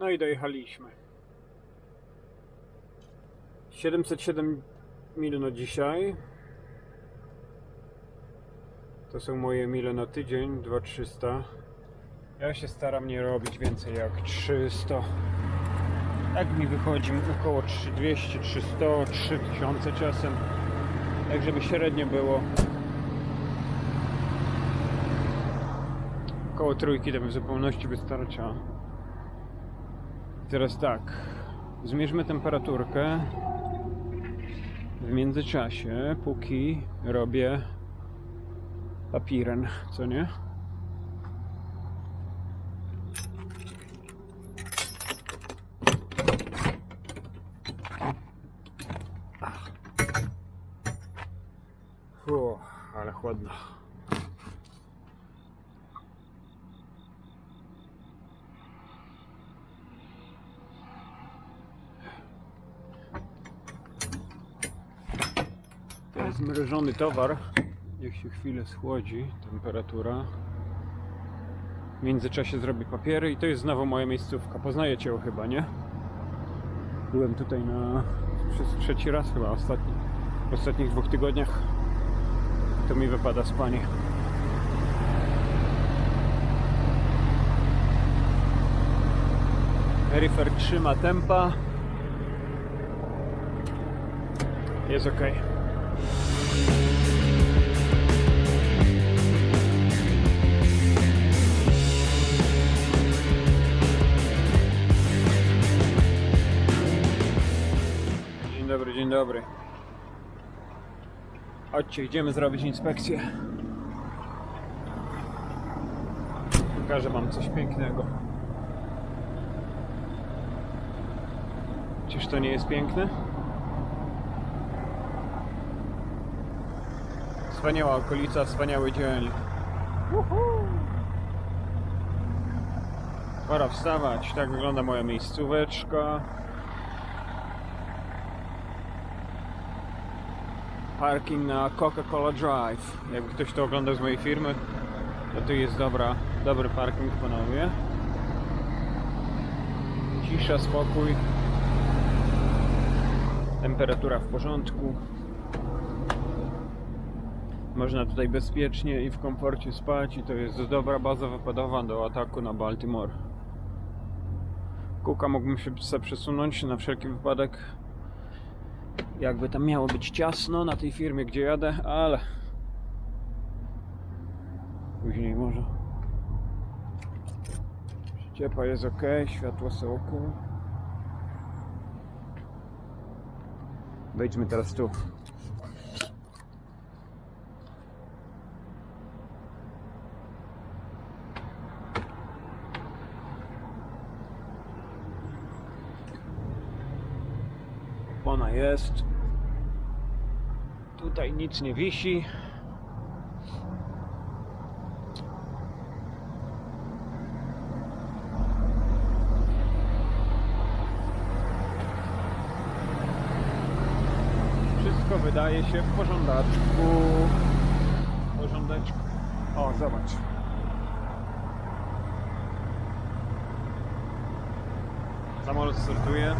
No i dojechaliśmy. 707 mil na dzisiaj. To są moje mile na tydzień, 2300. Ja się staram nie robić więcej jak 300. Tak mi wychodzi około 200, 300, 3000 czasem. Tak żeby średnio było. Około trójki to w zupełności wystarcza. Teraz tak. Zmierzmy temperaturkę. W międzyczasie, póki robię papiren, co nie? Fu, ale chłodno. Zmrożony towar. Niech się chwilę schłodzi temperatura. W międzyczasie zrobię papiery i to jest znowu moja miejscówka. Poznajecie ją chyba, nie? Byłem tutaj na przez trzeci raz chyba ostatni, w ostatnich dwóch tygodniach. To mi wypada spanie. Erifer trzyma tempa. Jest ok. Dzień dobry, dzień dobry. Chodźcie, idziemy zrobić inspekcję. Pokażę wam coś pięknego. Czyż to nie jest piękne? Wspaniała okolica, wspaniały dzień. Pora wstawać. Tak wygląda moja miejscóweczka. Parking na Coca-Cola Drive. Jakby ktoś to oglądał z mojej firmy, to tu jest dobra, dobry parking panowie. Cisza, spokój. Temperatura w porządku. Można tutaj bezpiecznie i w komforcie spać i to jest dobra baza wypadowa do ataku na Baltimore. Kółka mógłbym się przesunąć na wszelki wypadek. Jakby tam miało być ciasno na tej firmie, gdzie jadę, ale później może. Ciepła jest ok, światła są ok. Wejdźmy teraz tu. Ona jest. Tutaj nic nie wisi. Wszystko wydaje się w porządeczku. W porządeczku. O, zobacz. Samolot startuje.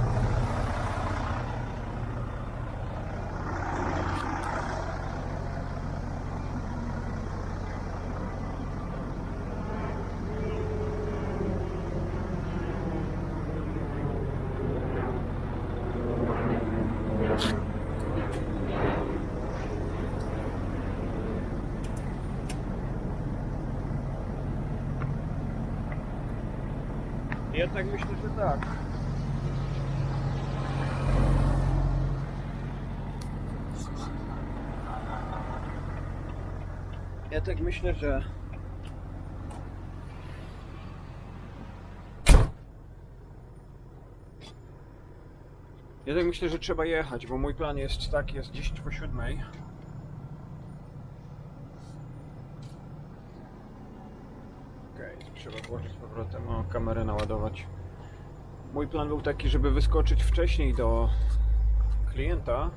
Jednak myślę, że tak. Ja tak myślę, że Ja tak myślę, że trzeba jechać, bo mój plan jest taki, jest 10 po 7. Okej, trzeba włożyć z powrotem, o kamerę naładować. Mój plan był taki, żeby wyskoczyć wcześniej do klienta.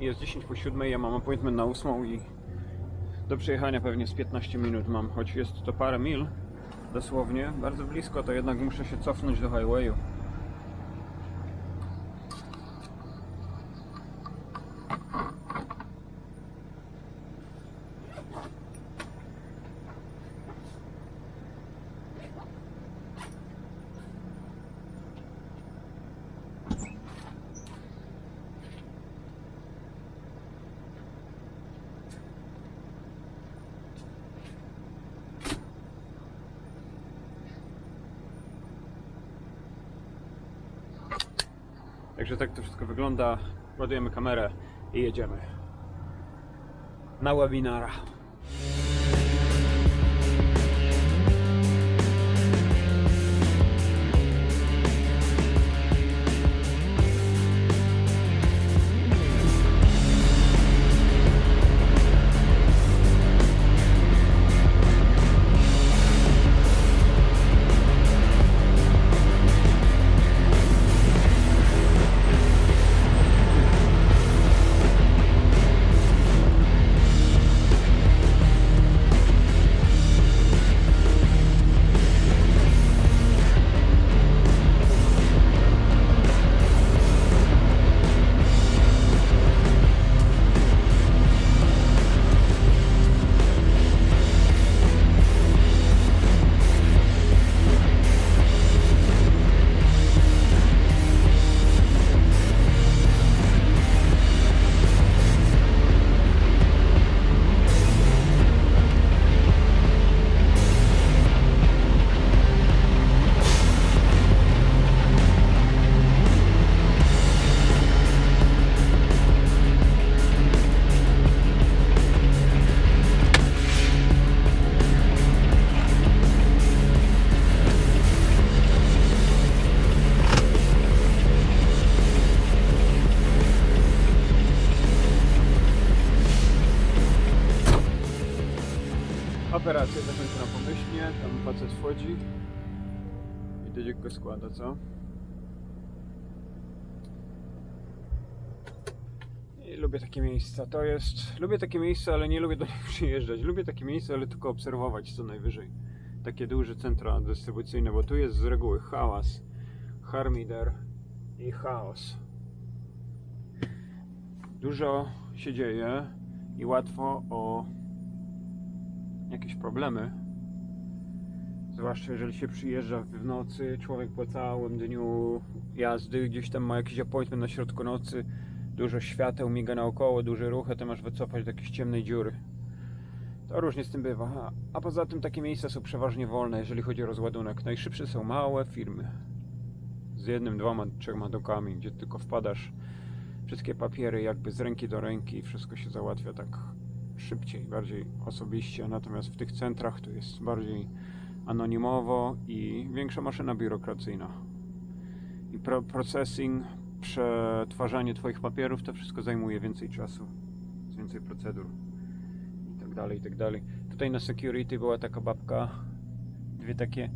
Jest 10 po 7, ja mam appointment na 8 i do przejechania pewnie z 15 minut mam, choć jest to parę mil dosłownie, bardzo blisko, to jednak muszę się cofnąć do highwayu. Także tak to wszystko wygląda. Ładujemy kamerę i jedziemy na webinara. I Dydziek go składa, co? I lubię takie miejsca, to jest... Lubię takie miejsca, ale nie lubię do nich przyjeżdżać. Lubię takie miejsca, ale tylko obserwować co najwyżej. Takie duże centra dystrybucyjne, bo tu jest z reguły hałas, harmider i chaos. Dużo się dzieje i łatwo o jakieś problemy. Zwłaszcza jeżeli się przyjeżdża w nocy, człowiek po całym dniu jazdy gdzieś tam ma jakiś appointment na środku nocy, dużo świateł miga naokoło, duży ruch, a masz wycofać do jakiejś ciemnej dziury. To różnie z tym bywa. A, a poza tym takie miejsca są przeważnie wolne, jeżeli chodzi o rozładunek. Najszybsze są małe firmy. Z jednym, dwoma, trzema dokami, gdzie tylko wpadasz wszystkie papiery jakby z ręki do ręki i wszystko się załatwia tak szybciej, bardziej osobiście, natomiast w tych centrach to jest bardziej anonimowo i większa maszyna biurokracyjna. I pro processing, przetwarzanie Twoich papierów, to wszystko zajmuje więcej czasu, więcej procedur i tak dalej, i tak dalej. Tutaj na security była taka babka, dwie takie,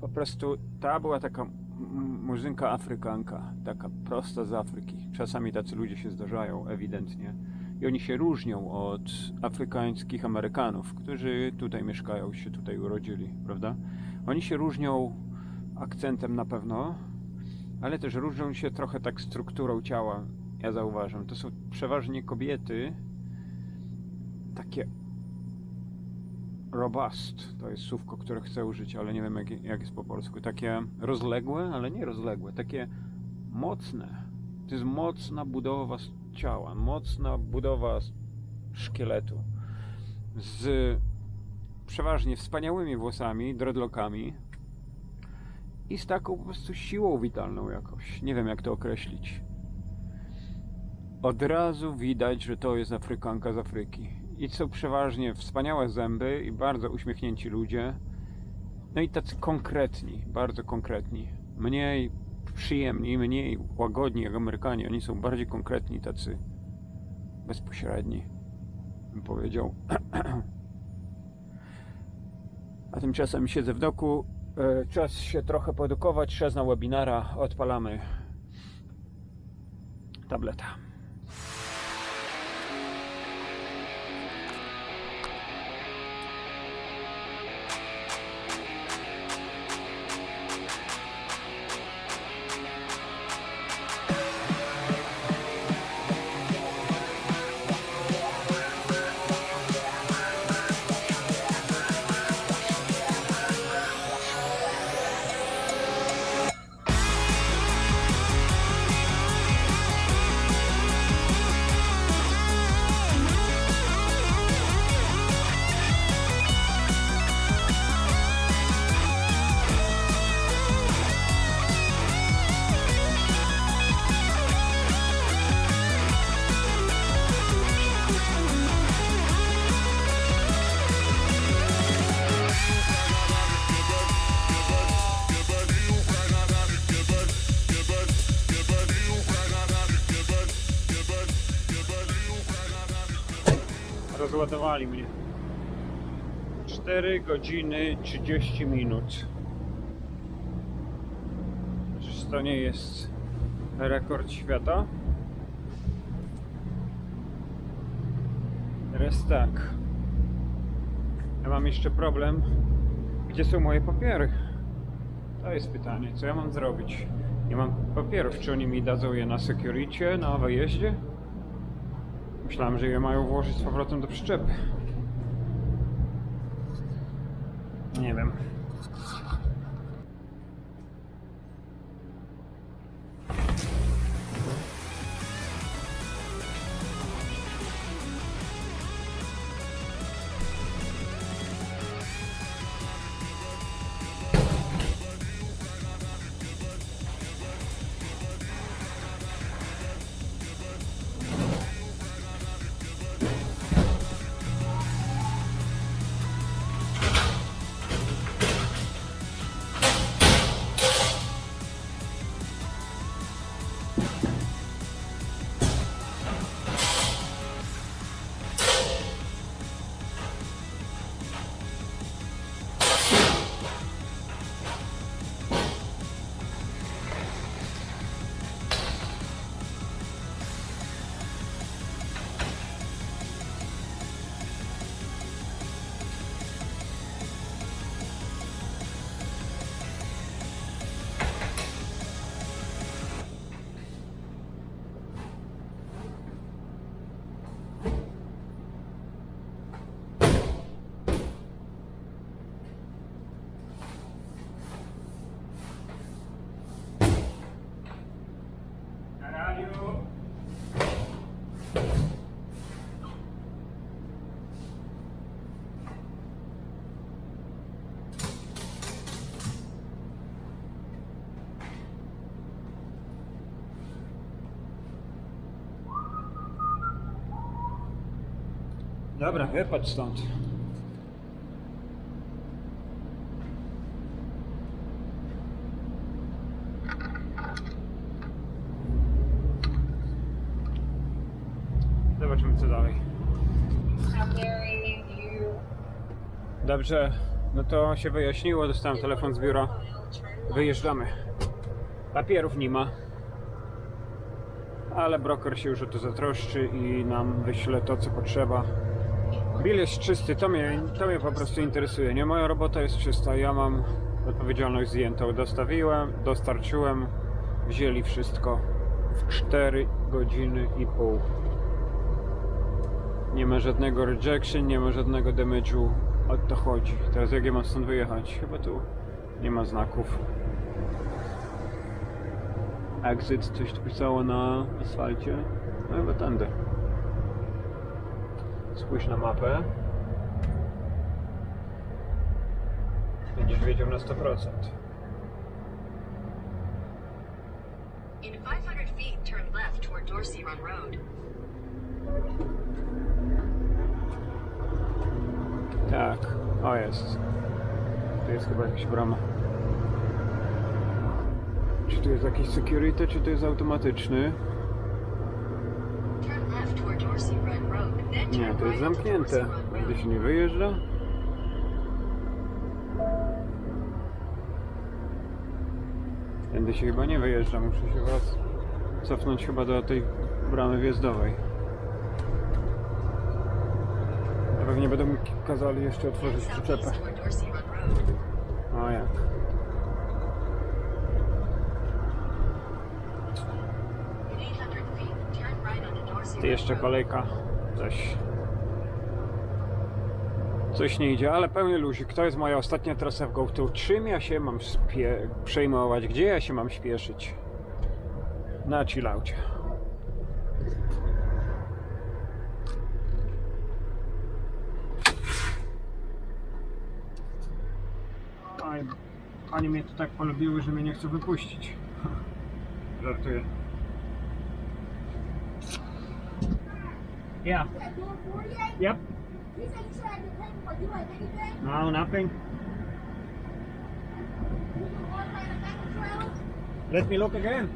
po prostu ta była taka murzynka Afrykanka, taka prosta z Afryki. Czasami tacy ludzie się zdarzają, ewidentnie. I oni się różnią od afrykańskich Amerykanów, którzy tutaj mieszkają, się tutaj urodzili, prawda? Oni się różnią akcentem na pewno, ale też różnią się trochę tak strukturą ciała, ja zauważam. To są przeważnie kobiety takie robust, to jest słówko, które chcę użyć, ale nie wiem jak, jak jest po polsku. Takie rozległe, ale nie rozległe, takie mocne. To jest mocna budowa ciała, mocna budowa szkieletu. Z przeważnie wspaniałymi włosami, dreadlockami i z taką po prostu siłą witalną jakoś. Nie wiem jak to określić. Od razu widać, że to jest Afrykanka z Afryki. I są przeważnie wspaniałe zęby i bardzo uśmiechnięci ludzie. No i tacy konkretni, bardzo konkretni. Mniej przyjemni, mniej łagodni jak Amerykanie. Oni są bardziej konkretni, tacy bezpośredni, bym powiedział. A tymczasem siedzę w doku. E, Czas się trochę poedukować. Czas na webinara. Odpalamy tableta. Rozładowali mnie. 4 godziny 30 minut. Czyż to nie jest rekord świata? Teraz tak. Ja mam jeszcze problem. Gdzie są moje papiery? To jest pytanie, co ja mam zrobić? Nie mam papierów, czy oni mi dadzą je na security, na wyjeździe? Myślałem, że je mają włożyć z powrotem do przyczepy. Nie wiem. Dobra, wypadł stąd. Zobaczymy co dalej. Dobrze, no to się wyjaśniło, dostałem telefon z biura. Wyjeżdżamy. Papierów nie ma. Ale broker się już o to zatroszczy i nam wyśle to, co potrzeba. Bill jest czysty, to mnie, to mnie po prostu interesuje. Nie, moja robota jest czysta, ja mam odpowiedzialność zjętą. Dostawiłem, dostarczyłem, wzięli wszystko w 4 godziny i pół. Nie ma żadnego rejection, nie ma żadnego damage'u. O to chodzi. Teraz jak ja mam stąd wyjechać? Chyba tu nie ma znaków. Exit, coś tu pisało na asfalcie. No chyba tędy. Spójrz na mapę. Będziesz wiedział na 100%. In 500 feet, turn left toward Dorsey Run Road. Tak, o jest. Tu jest chyba jakaś brama. Czy tu jest jakiś security, czy to jest automatyczny? Turn left toward Dorsey Run Road. Then turn Nie, to jest zamknięte. Nigdy się nie wyjeżdża. Tędy się chyba nie wyjeżdża, muszę się was cofnąć chyba do tej bramy wjazdowej. Ja pewnie będą mi kazali jeszcze otworzyć przyczepę. O jak. In 800 feet, turn right onto Dorsey Ty jeszcze kolejka. Coś. Coś nie idzie, ale pełny luzik. To jest moja ostatnia trasa w GoTo. Czym ja się mam przejmować? Gdzie ja się mam śpieszyć? Na chillaucie. Panie mnie tu tak polubiły, że mnie nie chcą wypuścić. Żartuję. Yeah. Yep. No, nothing. Let me look again.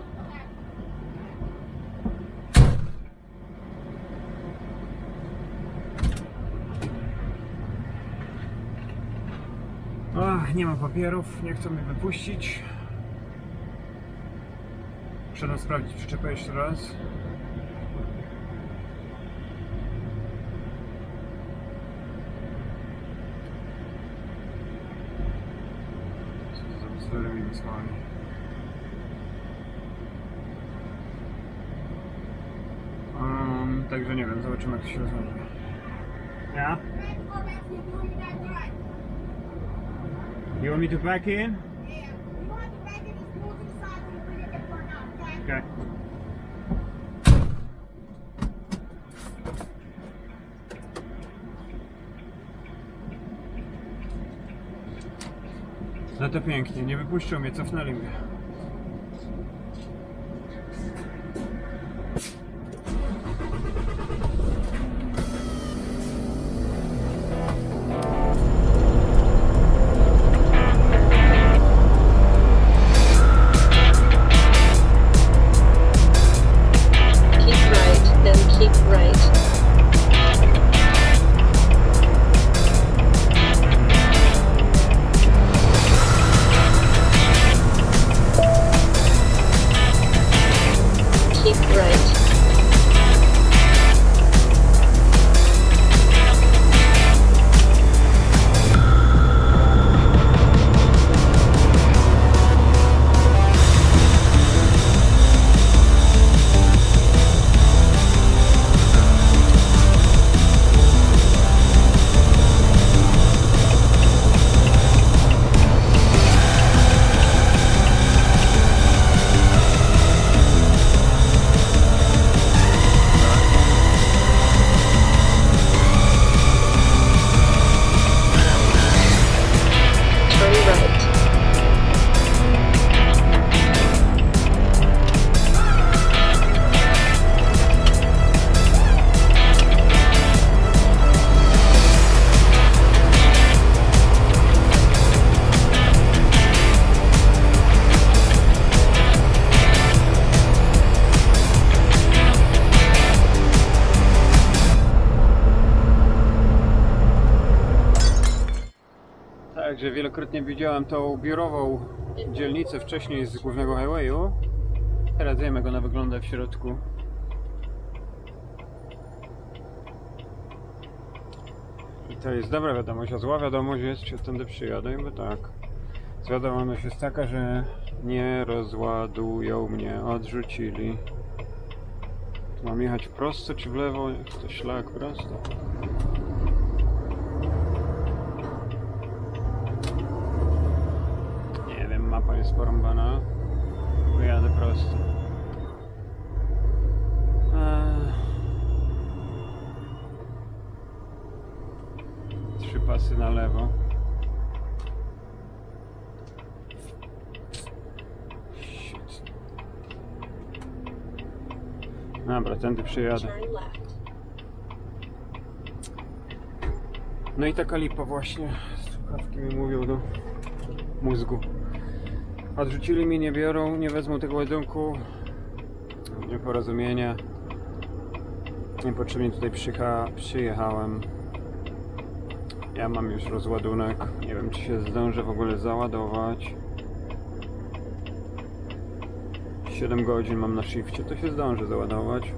Ach, nie ma papierów, nie chcą mnie wypuścić. Muszę sprawdzić przyczepę jeszcze raz. Za bzdury mi wysłali? Um, także nie wiem, zobaczymy jak to się rozwiąże. Ja? Man, go back to your doing you're not done. You want me to back in? Yeah. You want to back in this pool to the side so you bring it back right now, okay? Okay. No to pięknie, nie wypuszczą mnie, cofnęli mnie. Wielokrotnie widziałem tą biurową dzielnicę wcześniej z głównego highwayu. Teraz wiemy, jak ona wygląda w środku. I to jest dobra wiadomość, a zła wiadomość jest, czy tędy przyjadę, bo tak. Zła wiadomość jest taka, że nie rozładują mnie, odrzucili. Tu mam jechać prosto czy w lewo? To szlak prosto. Nie wiem, mapa jest porąbana. Wyjadę prosto. Eee. Trzy pasy na lewo. Dobra, tędy przyjadę. No i taka lipa właśnie. Słuchawki mi mówią do mózgu. Odrzucili mnie, nie biorą, nie wezmą tego ładunku. Nieporozumienie. Niepotrzebnie tutaj przyjechałem. Ja mam już rozładunek. Nie wiem, czy się zdążę w ogóle załadować. 7 godzin mam na shifcie, to się zdążę załadować.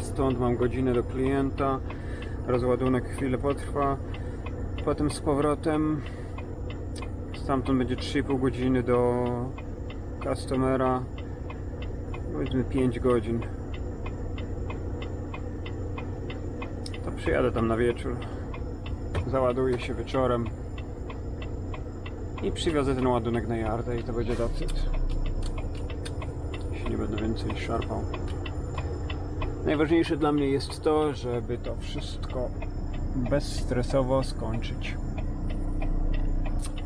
Stąd mam godzinę do klienta. Rozładunek chwilę potrwa. Potem z powrotem. Stamtąd będzie 3,5 godziny do customera. Powiedzmy 5 godzin. To przyjadę tam na wieczór. Załaduję się wieczorem. I przywiozę ten ładunek na jardę i to będzie dosyć. Jeśli nie będę więcej szarpał. Najważniejsze dla mnie jest to, żeby to wszystko bezstresowo skończyć.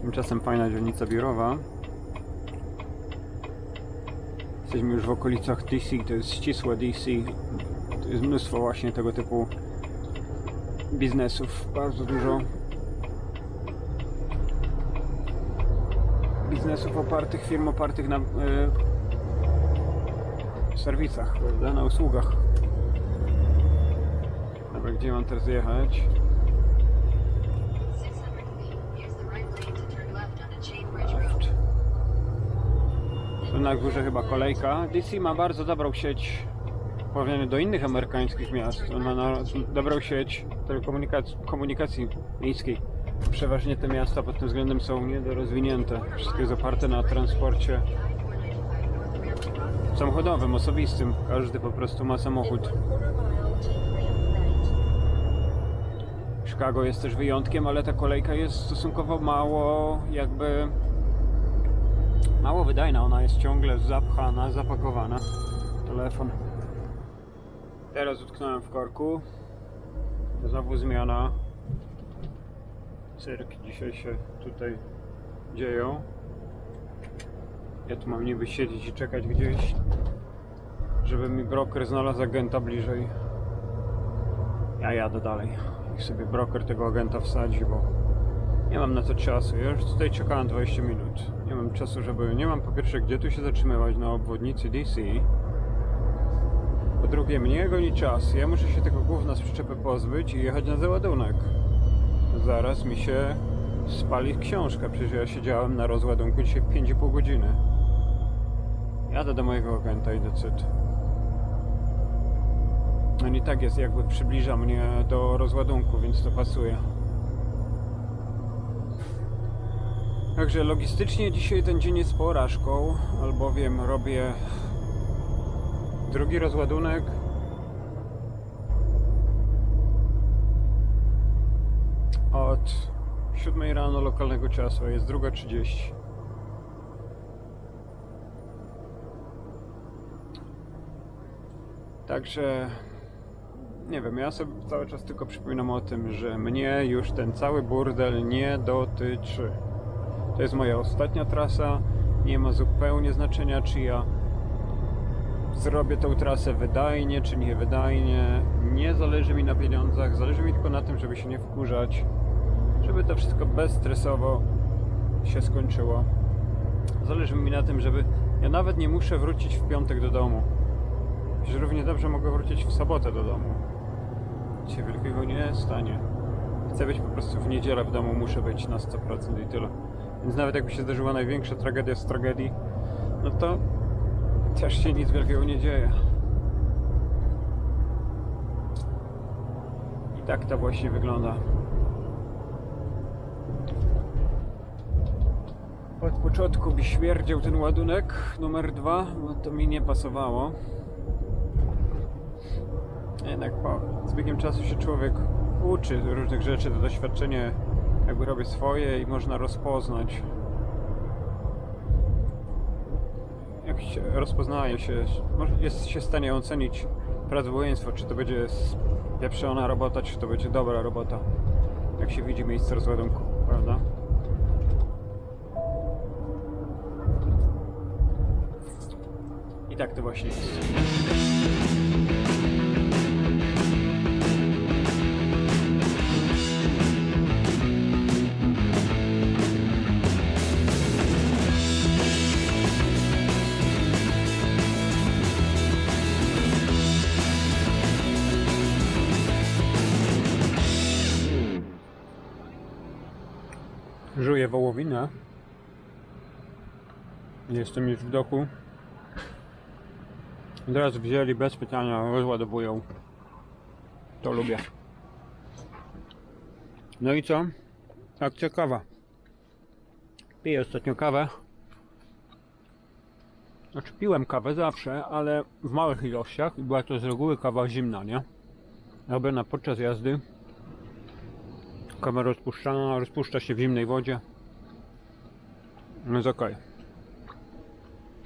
Tymczasem fajna dzielnica biurowa. Jesteśmy już w okolicach DC, to jest ścisłe DC. To jest mnóstwo właśnie tego typu biznesów, bardzo dużo. Biznesów opartych, firm opartych na e, serwisach, prawda? na usługach. Dobra, gdzie mam teraz jechać? Tu na górze chyba kolejka. DC ma bardzo dobrą sieć w porównaniu do innych amerykańskich miast. On ma na, dobrą sieć telekomunikacji komunikacji miejskiej. Przeważnie te miasta pod tym względem są niedorozwinięte. Wszystko jest oparte na transporcie samochodowym, osobistym. Każdy po prostu ma samochód. Chicago jest też wyjątkiem, ale ta kolejka jest stosunkowo mało jakby mało wydajna. Ona jest ciągle zapchana, zapakowana. Telefon. Teraz utknąłem w korku. Znowu zmiana. Cyrk dzisiaj się tutaj dzieją. Ja tu mam niby siedzieć i czekać gdzieś, żeby mi broker znalazł agenta bliżej. Ja jadę dalej. Niech sobie broker tego agenta wsadzi, bo nie mam na to czasu. Ja już tutaj czekałem 20 minut. Nie mam czasu, żeby... Nie mam po pierwsze gdzie tu się zatrzymywać na obwodnicy DC. Po drugie, mnie goni czas. Ja muszę się tego gówna z przyczepy pozbyć i jechać na załadunek. Zaraz mi się spali książka. Przecież ja siedziałem na rozładunku dzisiaj 5,5 godziny. Jadę do mojego agenta i decyd. No nie tak jest, jakby przybliża mnie do rozładunku, więc to pasuje. Także logistycznie dzisiaj ten dzień jest porażką, albowiem robię drugi rozładunek. Od 7 rano lokalnego czasu, jest druga 30. Także nie wiem, ja sobie cały czas tylko przypominam o tym, że mnie już ten cały burdel nie dotyczy. To jest moja ostatnia trasa. Nie ma zupełnie znaczenia, czy ja zrobię tą trasę wydajnie, czy nie wydajnie. Nie zależy mi na pieniądzach, zależy mi tylko na tym, żeby się nie wkurzać, żeby to wszystko bezstresowo się skończyło. Zależy mi na tym, żeby ja nawet nie muszę wrócić w piątek do domu. Że równie dobrze mogę wrócić w sobotę do domu. Się wielkiego nie stanie. Chcę być po prostu w niedzielę w domu, muszę być na 100% i tyle. Więc nawet jakby się zdarzyła największa tragedia z tragedii, no to też się nic wielkiego nie dzieje. I tak to właśnie wygląda. Od początku by śmierdział ten ładunek numer dwa, bo to mi nie pasowało. Jednak po z biegiem czasu się człowiek uczy różnych rzeczy, to doświadczenie jakby robi swoje i można rozpoznać. Jak się rozpoznaje się, jest się w stanie ocenić prawdopodobieństwo, czy to będzie pieprzona robota, czy to będzie dobra robota. Jak się widzi miejsce rozładunku, prawda? I tak to właśnie jest. Żuję wołowinę. Jestem już w doku. Teraz wzięli bez pytania, rozładowują. To lubię. No i co? Akcja kawa. Piję ostatnio kawę. Znaczy piłem kawę zawsze, ale w małych ilościach i była to z reguły kawa zimna, nie? Robiona podczas jazdy. Kawa rozpuszczana, rozpuszcza się w zimnej wodzie. No jest okej.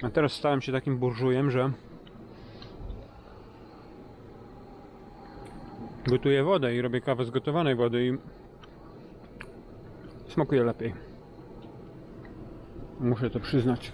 A teraz stałem się takim burżujem, że gotuję wodę i robię kawę z gotowanej wody i smakuje lepiej. Muszę to przyznać.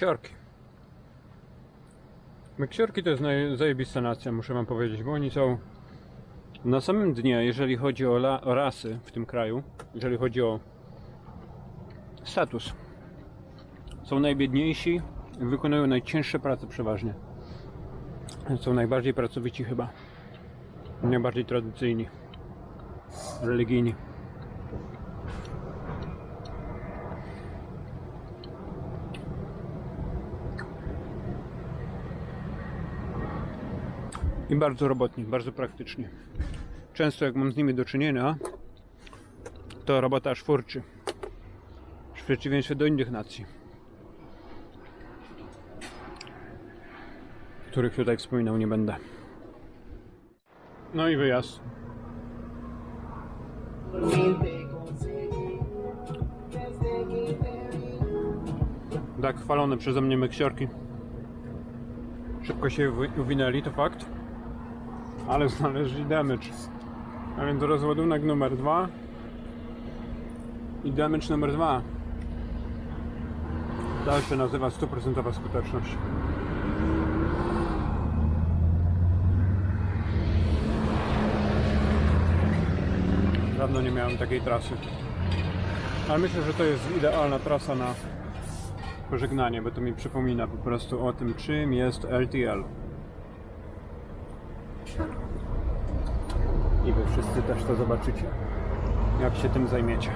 Meksiorki. Meksiorki to jest zajebista nacja, muszę wam powiedzieć, bo oni są na samym dnie, jeżeli chodzi o, la- o rasy w tym kraju, jeżeli chodzi o status. Są najbiedniejsi, wykonują najcięższe prace przeważnie. Są najbardziej pracowici chyba. Najbardziej tradycyjni. Religijni. I bardzo robotni, bardzo praktyczni. Często jak mam z nimi do czynienia, to robota aż furczy. W przeciwieństwie do innych nacji. Których tutaj wspominał nie będę. No i wyjazd. Tak chwalone przeze mnie meksiorki. Szybko się uwi- uwinęli, to fakt. Ale znaleźli damage. A więc rozładunek numer dwa i damage numer dwa. To się nazywa stuprocentowa skuteczność. Dawno nie miałem takiej trasy. Ale myślę, że to jest idealna trasa na pożegnanie, bo to mi przypomina po prostu o tym, czym jest LTL. I wy wszyscy też to zobaczycie, jak się tym zajmiecie.